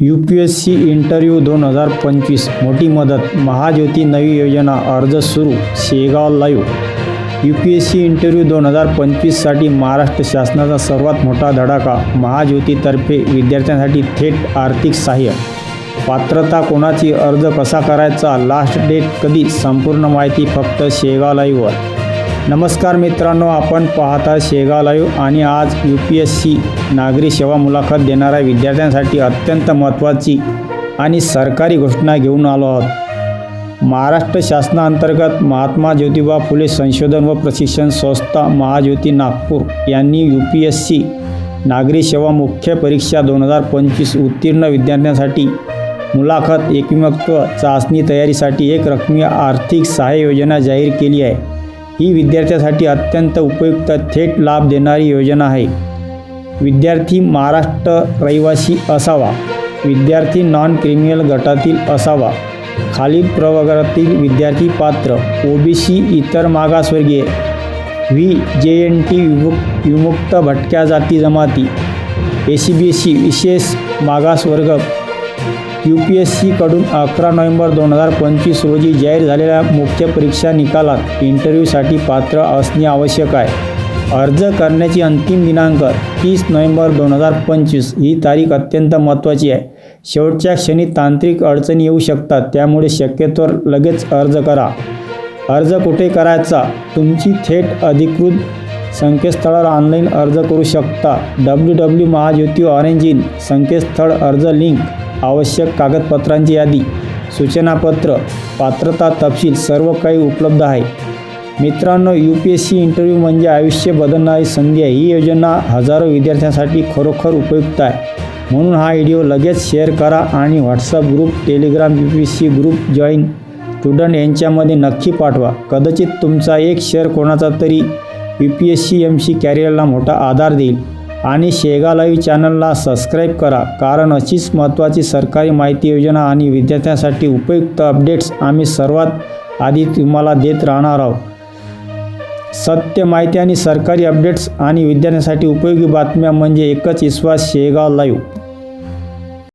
U P S C interview दोन हजार पंचवीस. मोठी मदत. महाज्योती नवी योजना अर्ज सुरू. Shegaon live. U P S C interview दोन हजार पंचवीससाठी महाराष्ट्र शासनाचा सर्वात मोठा धडाका. महाज्योतीतर्फे विद्यार्थ्यांसाठी थेट आर्थिक सहाय्य. पात्रता कोणाची? अर्ज कसा करायचा? लास्ट डेट कधी? संपूर्ण माहिती फक्त शेगाव लाईव्हवर. नमस्कार मित्रांनो आपण पाहता शेगाव लाईव्ह आणि आज यू पी एस सी नागरी सेवा मुलाखत देणाऱ्या विद्यार्थ्यांसाठी अत्यंत महत्त्वाची आणि सरकारी घोषणा घेऊन आलो आहोत. महाराष्ट्र शासनाअंतर्गत महात्मा ज्योतिबा फुले संशोधन व प्रशिक्षण संस्था महाज्योती नागपूर यांनी यू पी एस सी नागरी सेवा मुख्य परीक्षा दोन हजार पंचवीस उत्तीर्ण विद्यार्थ्यांसाठी मुलाखत एकविमत्व चाचणी तयारीसाठी एक रकमी आर्थिक सहाय्य योजना जाहीर केली आहे. ही विद्यार्थ्यासाठी अत्यंत उपयुक्त थेट लाभ देणारी योजना आहे. विद्यार्थी महाराष्ट्र रहिवासी असावा. विद्यार्थी नॉन क्रिमिनल गटातील असावा. खालील प्रवर्गातील विद्यार्थी पात्र ओबीसी इतर मागासवर्गीय व्ही जे एन टी विमुक्त विमुक्त भटक्या जाती जमाती ए सी बी सी विशेष मागासवर्ग यू पी एस सीकडून अकरा नोव्हेंबर दोन हजार पंचवीस रोजी जाहीर झालेल्या मुख्य परीक्षा निकालात इंटरव्ह्यूसाठी पात्र असणे आवश्यक आहे. अर्ज करण्याची अंतिम दिनांक तीस नोव्हेंबर दोन हजार पंचवीस ही तारीख अत्यंत महत्त्वाची आहे. शेवटच्या क्षणी तांत्रिक अडचणी येऊ शकतात त्यामुळे शक्यतोवर लगेच अर्ज करा. अर्ज कुठे करायचा? तुमची थेट अधिकृत संकेतस्थळावर ऑनलाईन अर्ज करू शकता. डब्ल्यू डब्ल्यू महाज्योती ऑरेंज इन संकेतस्थळ अर्ज लिंक आवश्यक कागदपत्रांची यादी सूचनापत्र पात्रता तपशील सर्व काही उपलब्ध आहे. मित्रांनो U P S C interview म्हणजे आयुष्य बदलणारी संधी आहे. ही योजना हजारो विद्यार्थ्यांसाठी खरोखर उपयुक्त आहे. म्हणून हा व्हिडिओ लगेच शेअर करा आणि WhatsApp group Telegram U P S C group join student यांच्यामध्ये नक्की पाठवा. कदाचित तुमचा एक शेअर कोणाचा तरी U P S C M C कॅरियरला मोठा आधार देईल. आणि शेगा लाईव्ह चॅनलला सबस्क्राईब करा. कारण अशीच महत्त्वाची सरकारी माहिती योजना आणि विद्यार्थ्यांसाठी उपयुक्त अपडेट्स आम्ही सर्वात आधी तुम्हाला देत राहणार आहोत. सत्य माहिती आणि सरकारी अपडेट्स आणि विद्यार्थ्यांसाठी उपयोगी बातम्या म्हणजे एकच विश्वास शेगाव लाईव्ह.